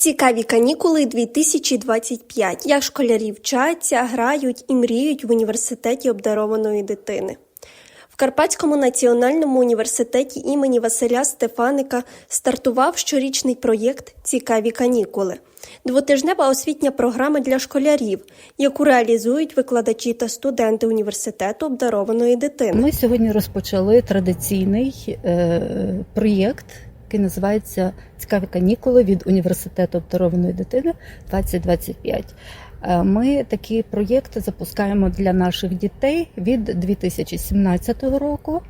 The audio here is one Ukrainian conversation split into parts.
Цікаві канікули 2025. Як школярі вчаться, грають і мріють в університеті обдарованої дитини. В Карпатському національному університеті імені Василя Стефаника стартував щорічний проєкт Цікаві канікули. Двотижнева освітня програма для школярів, яку реалізують викладачі та студенти університету обдарованої дитини. Ми сьогодні розпочали традиційний е, проєкт, який називається Цікаві канікули від університету обдарованої дитини 2025. Е, Ми такі проєкти запускаємо для наших дітей від 2017 року.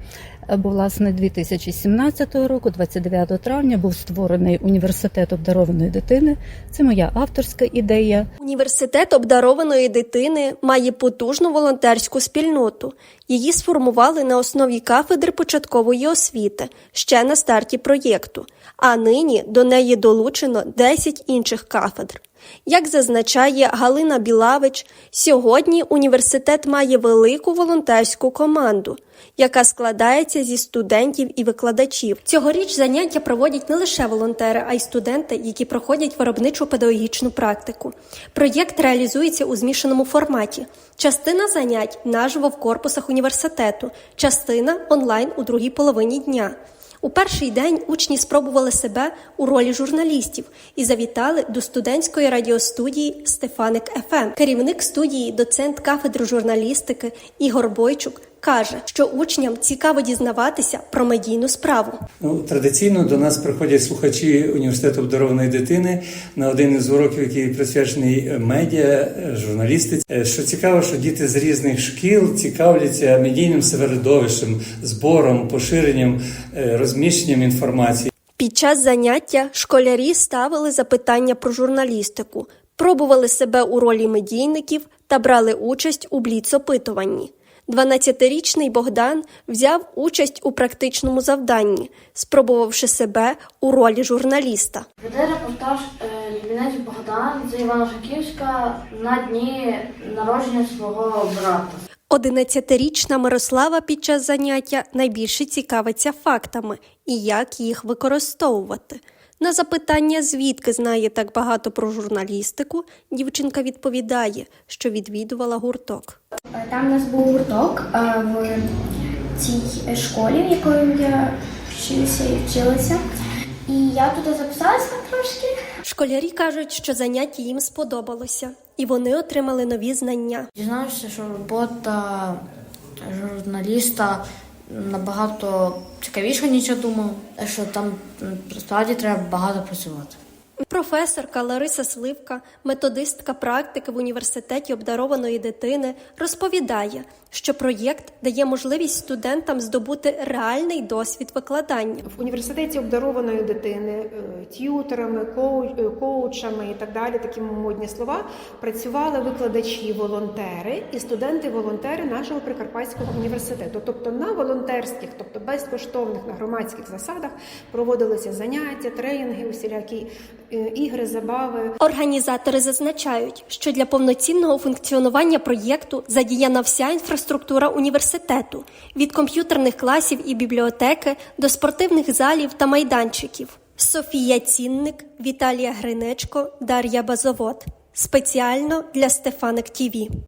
Е, Бо власне 2017 року, 29 травня, був створений університет обдарованої дитини. Це моя авторська ідея. Університет обдарованої дитини має потужну волонтерську спільноту. Її сформували на основі кафедри початкової освіти ще на старті проєкту, а нині до неї долучено 10 інших кафедр. Як зазначає Галина Білавич, сьогодні університет має велику волонтерську команду, яка складається зі студентів і викладачів. Цьогоріч заняття проводять не лише волонтери, а й студенти, які проходять виробничу педагогічну практику. Проєкт реалізується у змішаному форматі. Частина занять наживо в корпусах університету, частина онлайн у другій половині дня. У перший день учні спробували себе у ролі журналістів і завітали до студентської радіостудії Стефаник ФМ. Керівник студії, доцент кафедри журналістики Ігор Бойчук каже, що учням цікаво дізнаватися про медійну справу. Ну, традиційно до нас приходять слухачі університету обдарованої дитини на один із уроків, який присвячений медіа, журналістиці. Е, Що цікаво, що діти з різних шкіл цікавляться медійним середовищем, збором, поширенням, е, розміщенням інформації. Під час заняття школярі ставили запитання про журналістику, пробували себе у ролі медійників та брали участь у бліц-опитуванні. 12-річний Богдан взяв участь у практичному завданні, спробувавши себе у ролі журналіста. Веде репортаж е, Богдан з Івано-Франківська на дні народження свого брата. 11-річна Мирослава під час заняття найбільше цікавиться фактами і як їх використовувати. На запитання, звідки знає так багато про журналістику, дівчинка відповідає, що відвідувала гурток. Там у нас був гурток е, в цій школі, в якої я вчилася і вчилася. І я туди записалася трошки. Школярі кажуть, що заняття їм сподобалося, і вони отримали нові знання. Дізнався, що робота журналіста набагато цікавіше, ніж я думав, що там справді треба багато працювати. Професорка Лариса Сливка, методистка практики в університеті обдарованої дитини, розповідає, що проєкт дає можливість студентам здобути реальний досвід викладання. в університеті обдарованої дитини е, т'ютерами, е, коучами і так далі, такі модні слова, працювали викладачі, волонтери і студенти-волонтери нашого Прикарпатського університету. Тобто на волонтерських, тобто безкоштовних на громадських засадах проводилися заняття, тренінги, усілякі ігри, забави. Організатори зазначають, що для повноцінного функціонування проєкту задіяна вся інфраструктура університету від комп'ютерних класів і бібліотеки до спортивних залів та майданчиків. Софія Цінник, Віталія Гринечко, Дар'я Базовод. Спеціально для Стефаник ТІВІ.